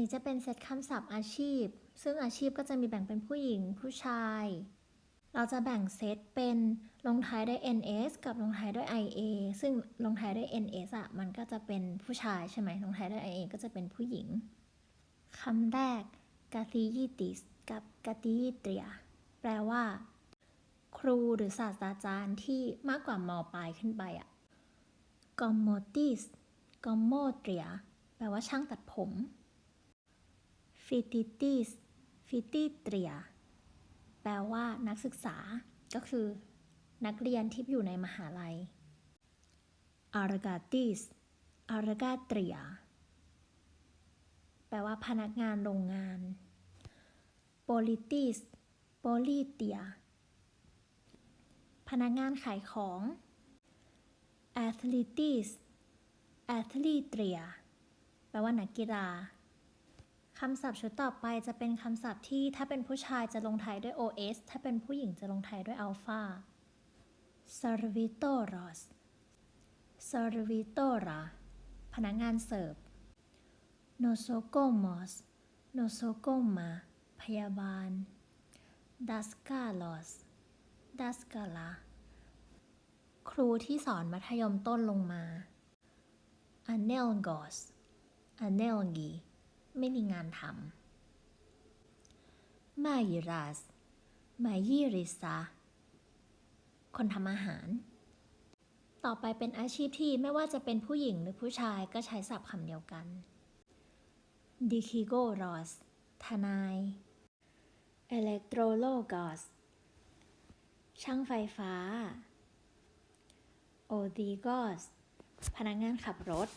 นี้จะเป็นเซตคำศัพท์อาชีพ ซึ่งอาชีพก็จะมีแบ่งเป็นผู้หญิงผู้ชาย เราจะแบ่งเซตเป็นลงท้ายด้วย ns กับลงท้ายด้วย ia ซึ่งลงท้ายด้วย ns อะมันก็จะเป็นผู้ชายใช่ไหมลงท้ายด้วย ia ก็จะเป็นผู้หญิงคำแรกกาติยิติสกับกาติยิเตรียแปลว่า ครูหรือศาสตราจารย์ที่มากกว่ามปลายขึ้นไปอะกอมโมติสกอมโมเตรียแปลว่าช่างตัดผม ฟิติติสฟิติเตรีย แปลว่านักศึกษา ก็คือ นักเรียนที่อยู่ในมหาลัยอารกาติสอารกาเตรีย แปลว่าพนักงานโรงงานโปลิติสโปลิเตีย พนักงานขายของแอธลิติสแอธลีเตรีย แปลว่านักกีฬา คำศัพท์ชุดต่อไปจะเป็นคำศัพท์ที่ถ้าเป็นผู้ชายจะลงท้ายด้วย os ถ้าเป็นผู้หญิงจะลงท้ายด้วย alpha servitoros servitora พนักงานเสิร์ฟ nosocomos nosocoma พยาบาล daskalos daskala ครูที่สอนมัธยมต้นลงมา anelgos anelgi ไม่มีงานทำ mayiras mayirisa คนทำอาหาร ต่อไปเป็นอาชีพที่ไม่ว่าจะเป็นผู้หญิงหรือผู้ชายก็ใช้ศัพท์คำเดียวกัน dikigoros ทนาย electrologos ช่างไฟฟ้า odigos พนักงานขับรถ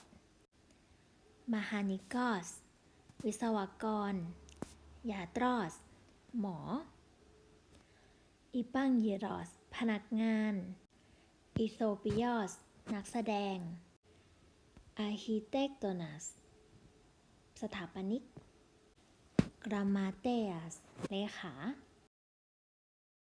mahanikos วิศวกร ยาตรอส หมอ อิปังยีรอส พนักงาน อิโซปิยอส นักแสดง อาร์คิเตกโตนัส สถาปนิก กรามาเต a สเลขา